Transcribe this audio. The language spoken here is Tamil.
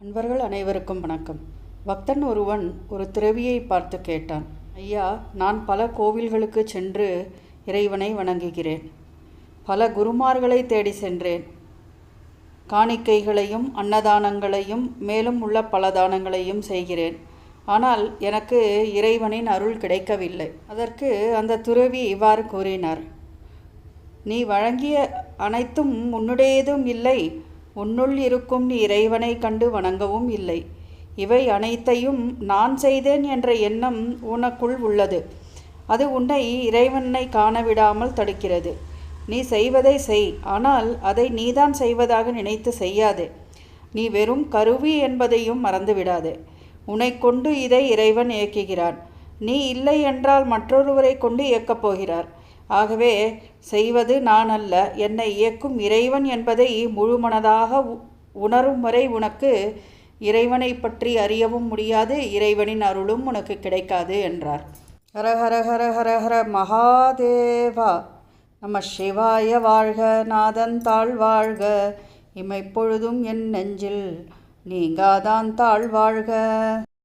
அன்பர்கள் அனைவருக்கும் வணக்கம். பக்தன் ஒருவன் ஒரு துறவியை பார்த்து கேட்டான் ஐயா நான் பல கோவில்களுக்கு சென்று இறைவனை வணங்குகிறேன். பல குருமார்களை தேடி சென்றேன். காணிக்கைகளையும் அன்னதானங்களையும் மேலும் உள்ள பல தானங்களையும் செய்கிறேன். ஆனால் எனக்கு இறைவனின் அருள் கிடைக்கவில்லை. அதற்கு அந்த துறவி இவ்வாறு கூறினார் நீ வழங்கிய அனைத்தும் உன்னுடையதும் இல்லை. உன்னுள் இருக்கும் நீ இறைவனை கண்டு வணங்கவும் இல்லை. இவை அனைத்தையும் நான் செய்தேன் என்ற எண்ணம் உனக்குள் உள்ளது. அது உன்னை இறைவனை காணவிடாமல் தடுக்கிறது. நீ செய்வதை செய் ஆனால் அதை நீதான் செய்வதாக நினைத்து செய்யாதே. நீ வெறும் கருவி என்பதையும் மறந்துவிடாதே. உன்னை கொண்டு இதை இறைவன் இயக்குகிறான். நீ இல்லை என்றால் மற்றொருவரை கொண்டு இயக்கப் போகிறார். ஆகவே செய்வது நான் அல்ல என்னை இயக்கும் இறைவன் என்பதை முழுமனதாக உ- உணரும் வரை உனக்கு இறைவனை பற்றி அறியவும் முடியாது இறைவனின் அருளும் உனக்கு கிடைக்காது என்றார். ஹர ஹர ஹர ஹர ஹர மகாதேவா. நம்ம சிவாய வாழ்க நாதன் தாழ் வாழ்க. இமைப்பொழுதும் என் நெஞ்சில் நீங்காதான் தாழ் வாழ்க.